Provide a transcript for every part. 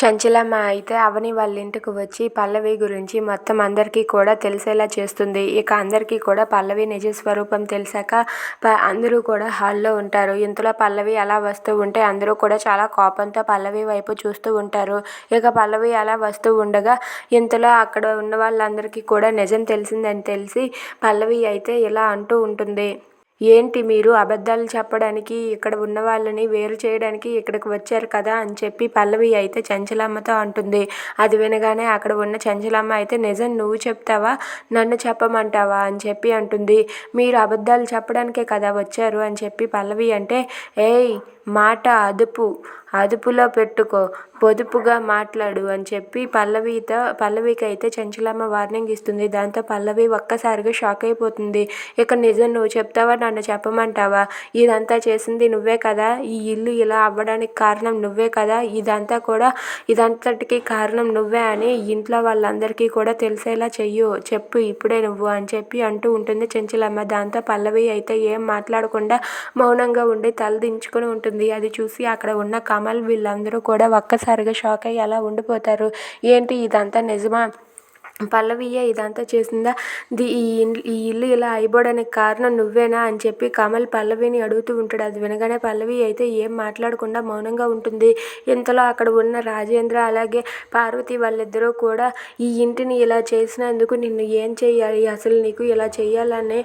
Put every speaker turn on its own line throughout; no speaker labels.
చంచలమ్మ అయితే అవని వాళ్ళ ఇంటికి వచ్చి పల్లవి గురించి మొత్తం అందరికీ కూడా తెలిసేలా చేస్తుంది. ఇక అందరికీ కూడా పల్లవి నిజ స్వరూపం తెలిసాక ప అందరూ కూడా హాల్లో ఉంటారు. ఇంతలో పల్లవి అలా వస్తూ ఉంటే అందరూ కూడా చాలా కోపంతో పల్లవి వైపు చూస్తూ ఉంటారు. ఇక పల్లవి అలా వస్తూ ఉండగా ఇంతలో అక్కడ ఉన్న వాళ్ళందరికీ కూడా నిజం తెలిసిందని తెలిసి పల్లవి అయితే ఇలా అంటూ ఉంటుంది. ఏంటి మీరు అబద్ధాలు చెప్పడానికి ఇక్కడ ఉన్న వాళ్ళని వేరు చేయడానికి ఇక్కడికి వచ్చారు కదా అని చెప్పి పల్లవి అయితే చంచలమ్మతో అంటుంది. అది వినగానే అక్కడ ఉన్న చంచలమ్మ అయితే నిజం నువ్వు చెప్తావా? నన్ను చెప్పమంటావా? అని చెప్పి అంటుంది. మీరు అబద్ధాలు చెప్పడానికే కదా వచ్చారు అని చెప్పి పల్లవి అంటే ఏయ్ మాట అదుపు. అదుపులో పెట్టుకో పొదుపుగా మాట్లాడు అని చెప్పి పల్లవితో పల్లవికి అయితే చంచలమ్మ వార్నింగ్ ఇస్తుంది. దాంతో పల్లవి ఒక్కసారిగా షాక్ అయిపోతుంది. ఇక నిజం నువ్వు చెప్తావా నన్ను చెప్పమంటావా? ఇదంతా చేసింది నువ్వే కదా. ఈ ఇల్లు ఇలా అవ్వడానికి కారణం నువ్వే కదా. ఇదంతా కూడా ఇదంతటికి కారణం నువ్వే అని ఇంట్లో వాళ్ళందరికీ కూడా తెలిసేలా చెయ్యు చెప్పు ఇప్పుడే నువ్వు అని చెప్పి అంటూ ఉంటుంది చంచలమ్మ. దాంతో పల్లవి అయితే ఏం మాట్లాడకుండా మౌనంగా ఉండి తలదించుకొని ఉంటుంది. అది చూసి అక్కడ ఉన్న కమల్ వీళ్ళందరూ కూడా ఒక్కసారిగా షాక్ అయ్యి అలా ఉండిపోతారు. ఏంటి ఇదంతా నిజమా? పల్లవియే ఇదంతా చేసిందా? ది ఈ ఇల్లు ఈ ఇల్లు ఇలా అయిపోవడానికి కారణం నువ్వేనా? అని చెప్పి కమల్ పల్లవిని అడుగుతూ ఉంటాడు. అది వినగానే పల్లవి అయితే ఏం మాట్లాడకుండా మౌనంగా ఉంటుంది. ఇంతలో అక్కడ ఉన్న రాజేంద్ర అలాగే పార్వతి వాళ్ళిద్దరూ కూడా ఈ ఇంటిని ఇలా చేసినందుకు నిన్ను ఏం చేయాలి అసలు నీకు ఇలా చేయాలనే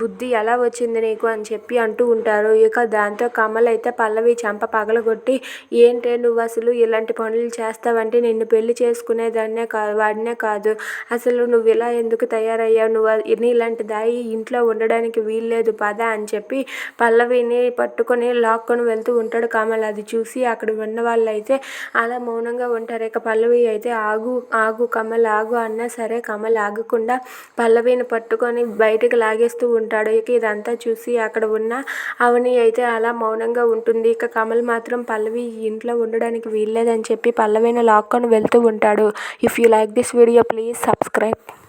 బుద్ధి ఎలా వచ్చింది నీకు? అని చెప్పి అంటూ ఉంటారు. ఇక దాంతో కమల్ అయితే పల్లవి చెంప పగలగొట్టి ఏంటే నువ్వు అసలు ఇలాంటి పనులు చేస్తావంటే నిన్ను పెళ్ళి చేసుకునేదాన్నే కాదు వాడినే కాదు. అసలు నువ్వు ఇలా ఎందుకు తయారయ్యావు? నువ్వు ఇలాంటి దాయి ఇంట్లో ఉండడానికి వీల్లేదు పద అని చెప్పి పల్లవిని పట్టుకొని లాక్కొని వెళ్తూ ఉంటాడు కమల్. అది చూసి అక్కడ ఉన్న వాళ్ళైతే అలా మౌనంగా ఉంటారు. ఇక పల్లవి అయితే ఆగు ఆగు కమల్ ఆగు అన్నా సరే కమల్ ఆగకుండా పల్లవిని పట్టుకొని బయటకు లాగేస్తూ ఉంటాడు. ఇక ఇదంతా చూసి అక్కడ ఉన్న అవని అయితే అలా మౌనంగా ఉంటుంది. ఇక కమల్ మాత్రం పల్లవి ఇంట్లో ఉండడానికి వీల్లేదని చెప్పి పల్లవిని లాక్కొని వెళ్తూ ఉంటాడు. If you like this video please subscribe.